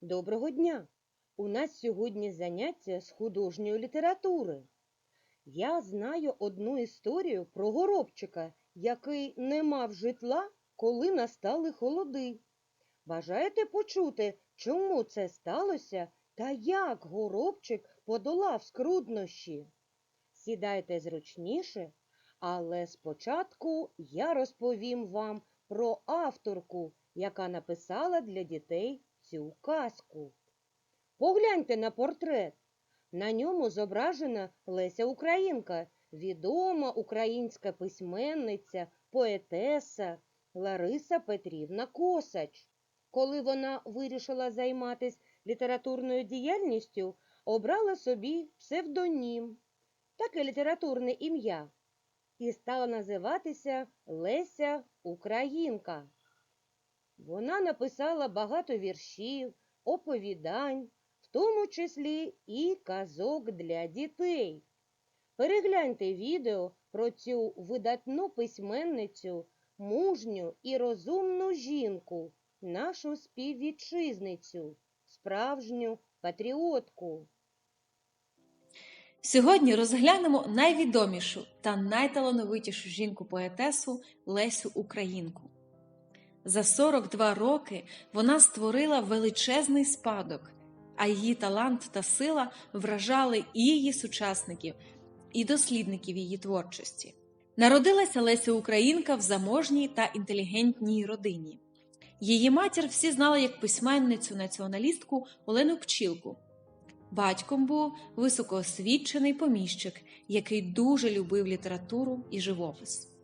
Доброго дня! У нас сьогодні заняття з художньої літератури. Я знаю одну історію про горобчика, який не мав житла, коли настали холоди. Бажаєте почути, чому це сталося та як горобчик подолав скруднощі? Сідайте зручніше, але спочатку я розповім вам про авторку, яка написала для дітей цю казку. Погляньте на портрет. На ньому зображена Леся Українка, відома українська письменниця, поетеса Лариса Петрівна Косач. Коли вона вирішила займатися літературною діяльністю, обрала собі псевдонім, таке літературне ім'я, і стала називатися Леся Українка. Вона написала багато віршів, оповідань, в тому числі і казок для дітей. Перегляньте відео про цю видатну письменницю, мужню і розумну жінку, нашу співвітчизницю, справжню патріотку. Сьогодні розглянемо найвідомішу та найталановитішу жінку-поетесу Лесю Українку. За 42 роки вона створила величезний спадок, а її талант та сила вражали і її сучасників, і дослідників її творчості. Народилася Леся Українка в заможній та інтелігентній родині. Її матір всі знали як письменницю націоналістку Олену Пчілку. Батьком був високоосвічений поміщик, який дуже любив літературу і живопис.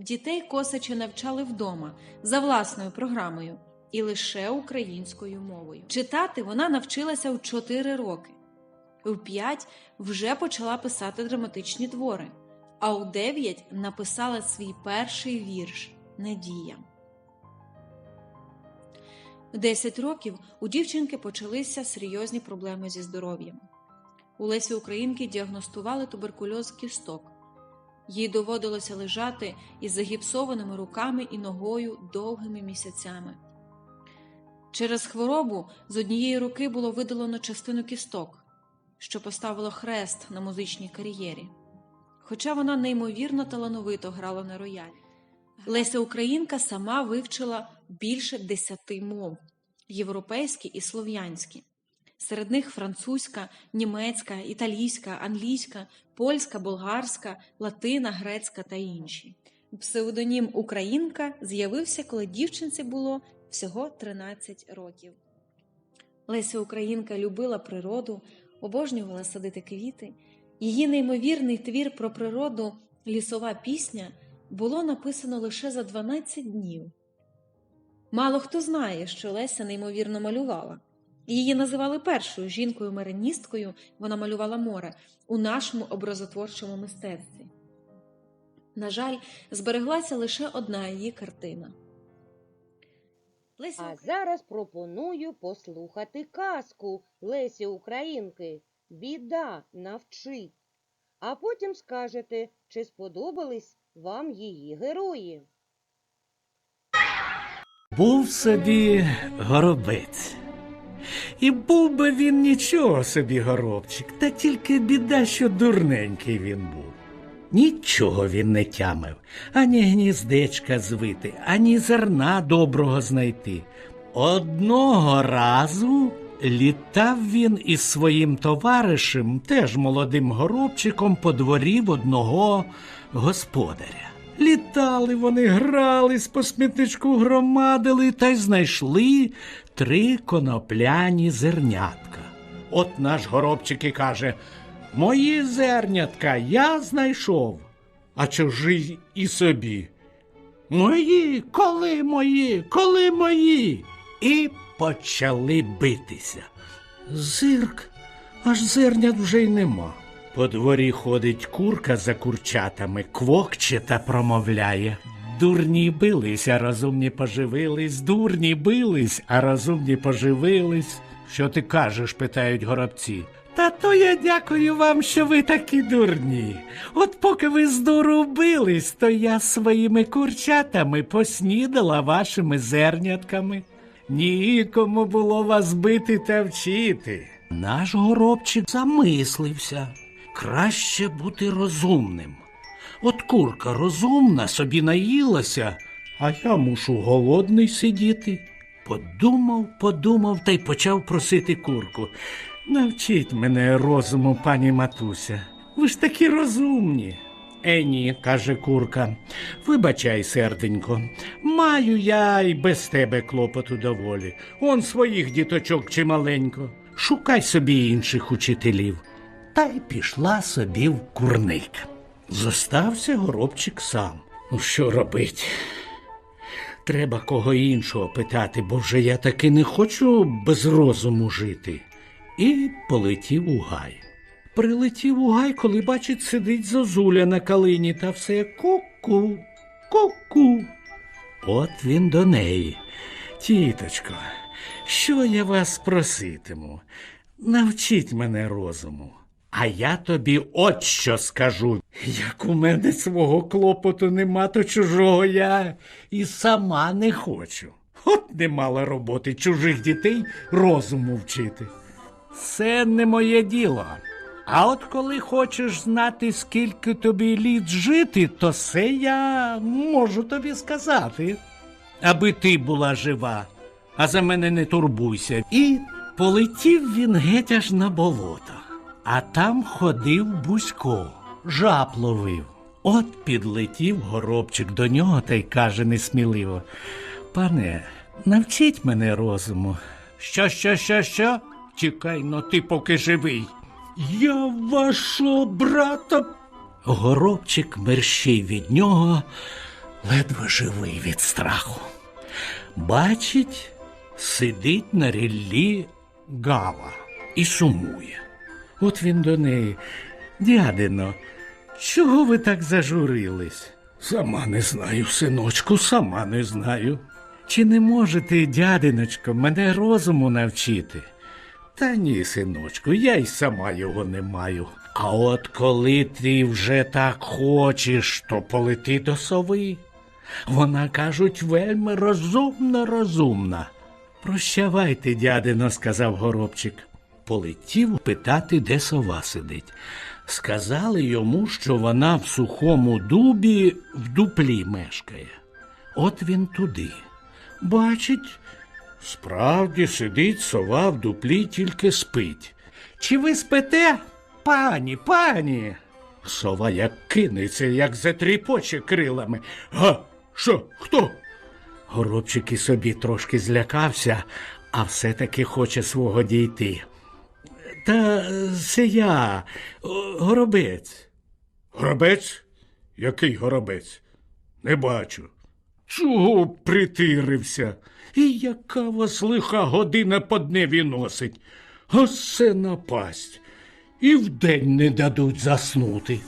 Дітей Косача навчали вдома за власною програмою і лише українською мовою. Читати вона навчилася у 4 роки. У 5 вже почала писати драматичні твори, а у 9 написала свій перший вірш Надія. В 10 років у дівчинки почалися серйозні проблеми зі здоров'ям. У Лесі Українки діагностували туберкульоз кісток. Їй доводилося лежати із загіпсованими руками і ногою довгими місяцями. Через хворобу з однієї руки було видалено частину кісток, що поставило хрест на музичній кар'єрі. Хоча вона неймовірно талановито грала на роялі. Леся Українка сама вивчила більше десяти мов європейські і слов'янські. Серед них французька, німецька, італійська, англійська, польська, болгарська, латина, грецька та інші. Псевдонім Українка з'явився, коли дівчинці було всього 13 років. Леся Українка любила природу, обожнювала садити квіти. Її неймовірний твір про природу Лісова пісня було написано лише за 12 днів. Мало хто знає, що Леся неймовірно малювала. Її називали першою жінкою-мариністкою, вона малювала море у нашому образотворчому мистецтві. На жаль, збереглася лише одна її картина. Леся А зараз пропоную послухати казку Лесі Українки Біда навчить. А потім скажете, чи сподобались вам її герої. Був собі горобець. І був би він нічого собі горобчик, та тільки біда, що дурненький він був. Нічого він не тямив, ані гніздечка звити, ані зерна доброго знайти. Одного разу літав він із своїм товаришем, теж молодим горобчиком, по дворі в одного господаря. Літали вони, грались, по смітничку громадили та й знайшли три конопляні зернятка. От наш горобчик і каже Мої зернятка я знайшов, а чужий і собі. Мої, коли мої, коли мої? І почали битися. Зирк, аж зернят вже й нема. По дворі ходить курка за курчатами, квокче та промовляє. Дурні бились, а розумні поживились, дурні бились, а розумні поживились. Що ти кажеш? питають горобці. Та то я дякую вам, що ви такі дурні. От поки ви з дуру бились, то я своїми курчатами поснідала вашими зернятками. Нікому було вас бити та вчити. Наш горобчик замислився. Краще бути розумним. От курка розумна собі наїлася, а я мушу голодний сидіти. Подумав, подумав та й почав просити курку. Навчіть мене розуму, пані матуся. Ви ж такі розумні. Е, ні, каже курка. Вибачай, серденько, маю я й без тебе клопоту доволі. Он своїх діточок чималенько. Шукай собі інших учителів. Та й пішла собі в курник. Зостався горобчик сам. Ну, що робить? Треба кого іншого питати, бо вже я таки не хочу без розуму жити. І полетів у гай. Прилетів у гай, коли бачить, сидить зозуля на калині та все ку-ку, ку-ку. От він до неї. Тіточко, що я вас проситиму? Навчіть мене розуму. А я тобі от що скажу. Як у мене свого клопоту нема, то чужого я і сама не хочу. От не мала роботи чужих дітей розуму вчити. Це не моє діло. А от коли хочеш знати, скільки тобі літ жити, то це я можу тобі сказати. Аби ти була жива, а за мене не турбуйся. І полетів він геть аж на болото, а там ходив бузько, жаб ловив. От підлетів горобчик до нього та й каже несміливо. Пане, навчіть мене розуму. Що, що, що, що? Чекай, но ти поки живий. Я вашого брата. Горобчик мерщій від нього, ледве живий від страху. Бачить, сидить на ріллі гава і сумує. От він до неї. Дядино, чого ви так зажурились? Сама не знаю, синочку, сама не знаю. Чи не можете, дядиночко, мене розуму навчити? Та ні, синочку, я й сама його не маю. А от коли ти вже так хочеш, то полети до сови. Вона, кажуть, вельми розумна, розумна. Прощавайте, дядино, сказав горобчик. Полетів питати, де сова сидить. Сказали йому, що вона в сухому дубі в дуплі мешкає. От він туди. Бачить, справді сидить сова в дуплі, тільки спить. Чи ви спите? Пані, пані. Сова як кинеться, як затріпоче крилами. Га, що, хто? Горобчик і собі трошки злякався, а все-таки хоче свого дійти. Та це я, горобець. Горобець? Який горобець? Не бачу. Чого притирився? І яка вас лиха година по дневі носить? Оце напасть. І вдень не дадуть заснути.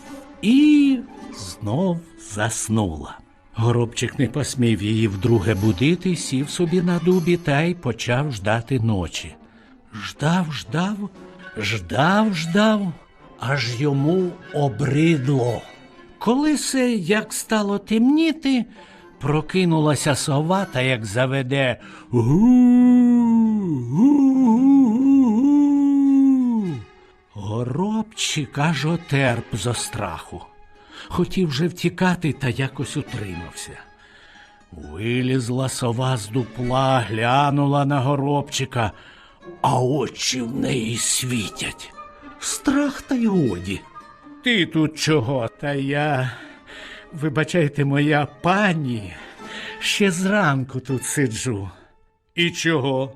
І знов заснула. Горобчик не посмів її вдруге будити, сів собі на дубі та й почав ждати ночі. Ждав, ждав, ждав, ждав, аж йому обридло. Коли се, як стало темніти, прокинулася сова та як заведе гу-гу-гу. Горобчик аж отерп зо страху. Хотів вже втікати та якось утримався. Вилізла сова з дупла, глянула на горобчика, а очі в неї світять. Страх та й годі. Ти тут чого? Та я, вибачайте, моя пані, ще зранку тут сиджу. І чого?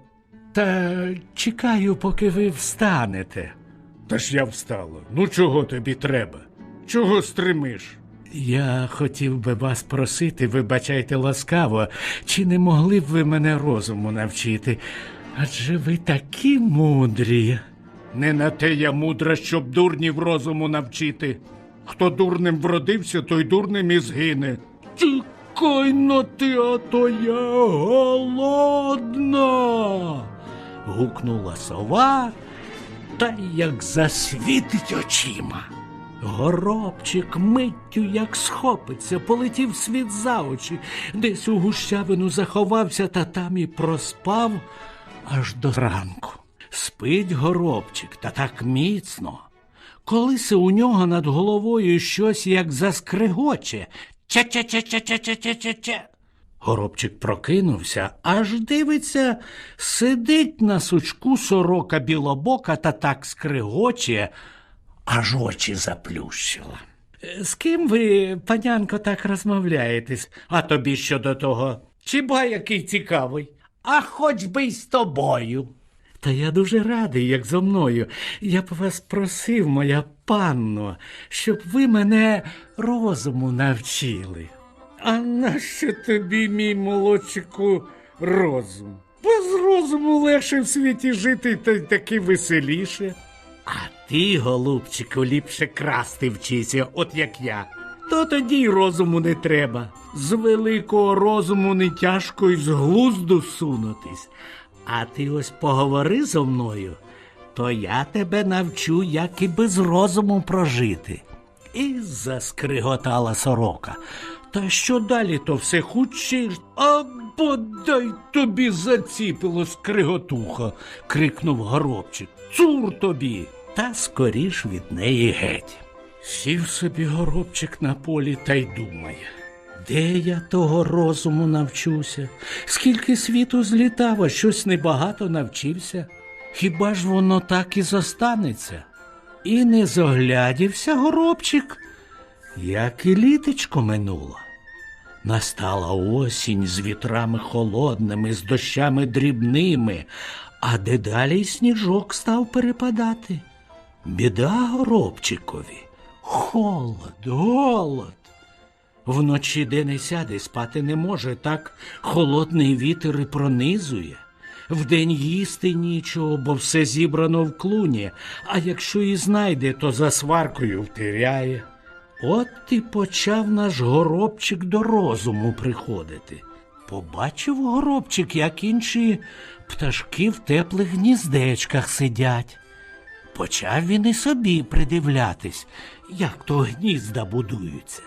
Та чекаю, поки ви встанете. Та ж я встала. Ну чого тобі треба? Чого стримиш? Я хотів би вас просити, вибачайте ласкаво, чи не могли б ви мене розуму навчити? Адже ви такі мудрі. Не на те я мудра, щоб дурнів розуму навчити. Хто дурним вродився, той дурним і згине. Тікай на ти, а то я голодна. гукнула сова, та як засвітить очима. Горобчик миттю, як схопиться, полетів світ за очі, десь у гущавину заховався та там і проспав аж до ранку. Спить горобчик та так міцно. Колись у нього над головою щось як заскригоче. Ча-ча-ча-ча-ча-ча-ча-ча. Горобчик прокинувся, аж дивиться, сидить на сучку сорока білобока та так скригоче, аж очі заплющила. «Е, З ким ви, панянко, так розмовляєтесь? А тобі що до того? Чи ба який цікавий? А хоч би й з тобою. Та я дуже радий, як зо мною. Я б вас просив, моя панно, щоб ви мене розуму навчили. А нащо тобі, мій молодчику, розум? Без розуму легше в світі жити та й таки веселіше. А ти, голубчику, ліпше красти вчися, от як я. То тоді й розуму не треба. З великого розуму не тяжко й з глузду сунутись. А ти ось поговори зо мною, то я тебе навчу, як і без розуму прожити. І заскриготала сорока. Та що далі, то все хуче. А бодай тобі заціпило скриготуха, крикнув горобчик. Цур тобі. Та скоріш від неї геть. Сів собі горобчик на полі та й думає. Де я того розуму навчуся? Скільки світу злітав, а щось небагато навчився. Хіба ж воно так і зостанеться? І не зоглядівся горобчик, як і літечко минуло. Настала осінь з вітрами холодними, з дощами дрібними, а дедалі сніжок став перепадати. Біда горобчикові. Холод, голод. Вночі де не сяде, спати не може, так холодний вітер і пронизує. Вдень їсти нічого, бо все зібрано в клуні, а якщо і знайде, то за сваркою втиряє. От і почав наш горобчик до розуму приходити. Побачив горобчик, як інші пташки в теплих гніздечках сидять. Почав він і собі придивлятись, як то гнізда будуються.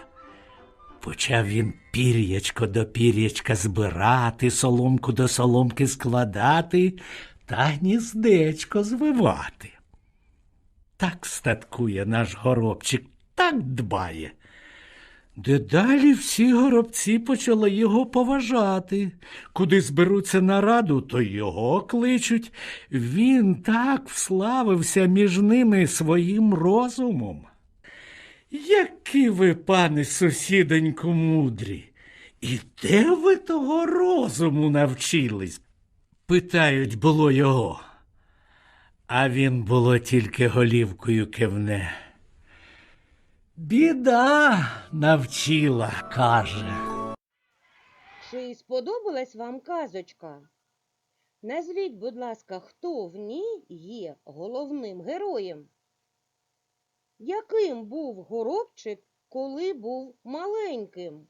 Почав він пір'ячко до пір'ячка збирати, соломку до соломки складати та гніздечко звивати. Так статкує наш горобчик, так дбає. Дедалі всі горобці почали його поважати. Куди зберуться на раду, то його кличуть. Він так вславився між ними своїм розумом. Які ви, пане сусідоньку, мудрі, і де ви того розуму навчились? питають було його. А він було тільки голівкою кивне. Біда навчила, каже. Чи сподобалась вам казочка? Назвіть, будь ласка, хто в ній є головним героєм? Яким був горобчик, коли був маленьким?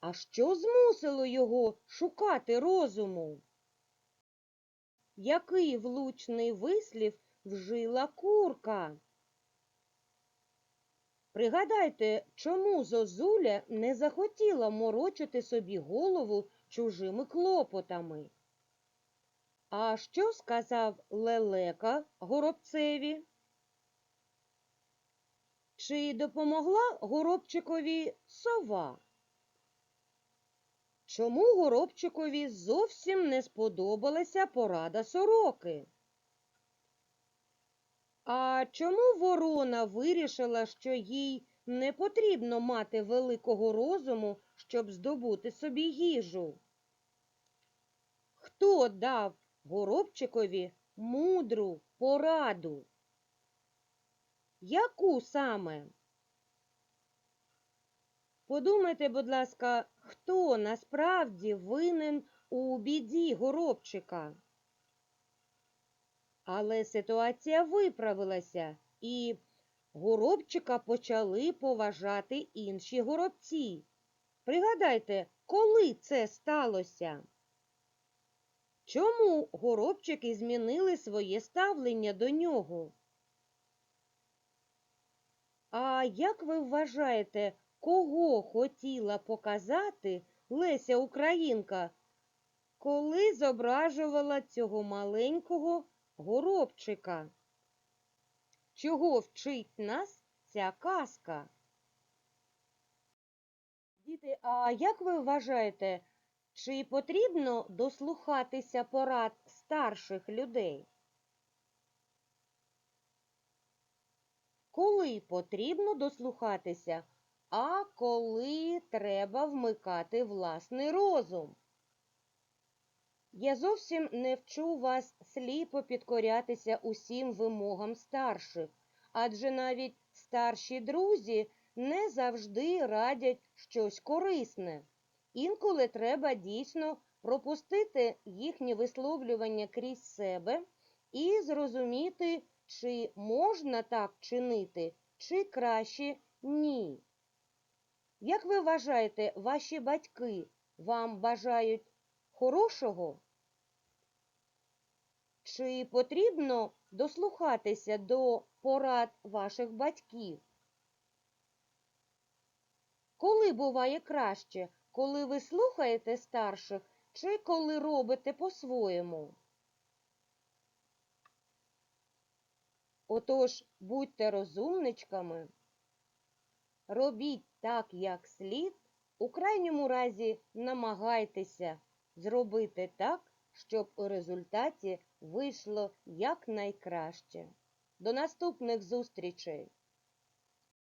А що змусило його шукати розуму? Який влучний вислів вжила курка? Пригадайте, чому Зозуля не захотіла морочити собі голову чужими клопотами. А що сказав лелека горобцеві? Чи допомогла горобчикові сова? Чому горобчикові зовсім не сподобалася порада сороки? А чому ворона вирішила, що їй не потрібно мати великого розуму, щоб здобути собі їжу? Хто дав горобчикові мудру пораду? Яку саме? Подумайте, будь ласка, хто насправді винен у біді горобчика? Але ситуація виправилася, і горобчика почали поважати інші горобці. Пригадайте, коли це сталося? Чому горобчики змінили своє ставлення до нього? А як ви вважаєте, кого хотіла показати Леся Українка, коли зображувала цього маленького горобчика? Чого вчить нас ця казка? Діти, а як ви вважаєте, чи потрібно дослухатися порад старших людей? Коли потрібно дослухатися, а коли треба вмикати власний розум? Я зовсім не вчу вас сліпо підкорятися усім вимогам старших, адже навіть старші друзі не завжди радять щось корисне. Інколи треба дійсно пропустити їхні висловлювання крізь себе і зрозуміти, чи можна так чинити, чи краще ні. Як ви вважаєте, ваші батьки вам бажають хорошого? Чи потрібно дослухатися до порад ваших батьків? Коли буває краще, коли ви слухаєте старших чи коли робите по-своєму? Отож, будьте розумничками, робіть так, як слід, у крайньому разі намагайтеся зробити так, щоб у результаті вийшло якнайкраще. До наступних зустрічей!